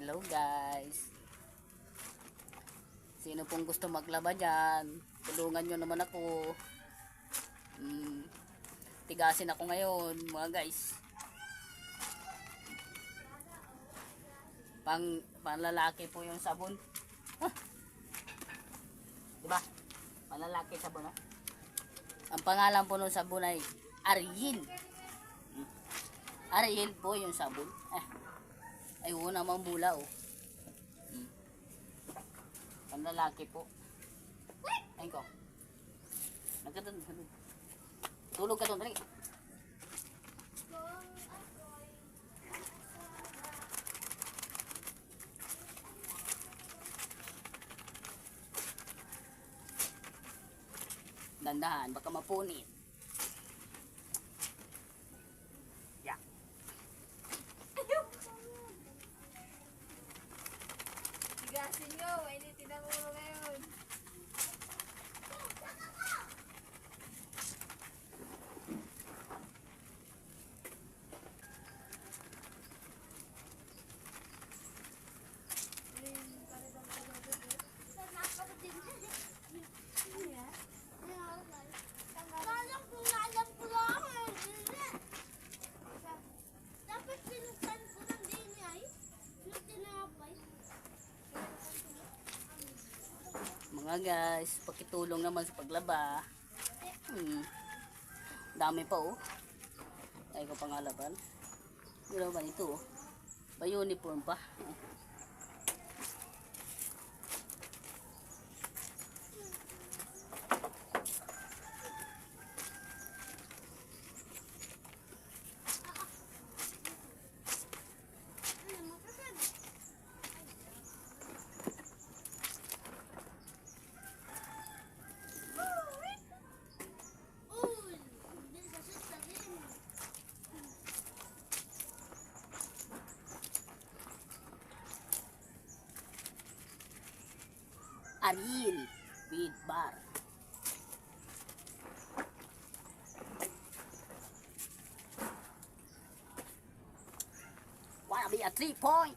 Hello guys. Sino pong gusto maglaba dyan? Tulungan nyo naman ako. Mm, tigasin ako ngayon mga guys. Pang panlalaki po yung sabon. Ah. Diba? Panlalaki sabon ha? Ang pangalan po ng sabon ay Ariel. Mm. Ariel po yung sabon. Eh. Ay, oo naman bula, oh. Hmm. Ang lalaki po. Ayun ko. Nagkatun. Tulog ka doon, dali. Dandahan, baka mapunit. Nyo, mainitin ang ulo ngayon. Alam ko na alam ko lang. Dapat pinuksan ko ng din ay. Yung tinapay. Mga guys, pakitulong naman sa paglaba. Hmm. Dami pa oh. Ay ko pangalaban. Ano ba ito oh? Ba uniform pa? Ariel with bar. Wanna be a three point?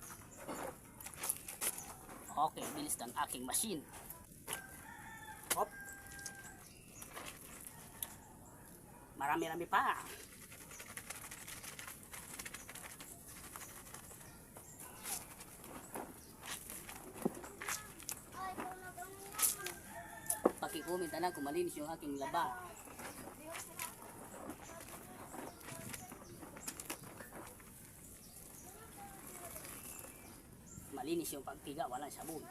Okay, bilis ng aking machine. Hop. Marami-rami pa. Na lang kung malinis yung aking laba. Malinis yung pagtiga, walang sabon.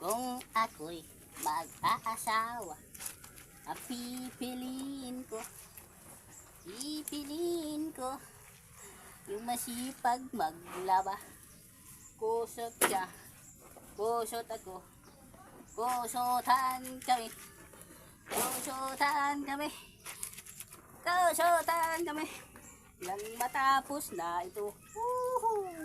Kung ako'y mag-aasawa, ang ko, pipiliin ko, yung masipag maglaba. Kusot siya, kusot ako, kusutan kami, kusutan kami, kusutan kami. Nang matapos na ito, woohoo!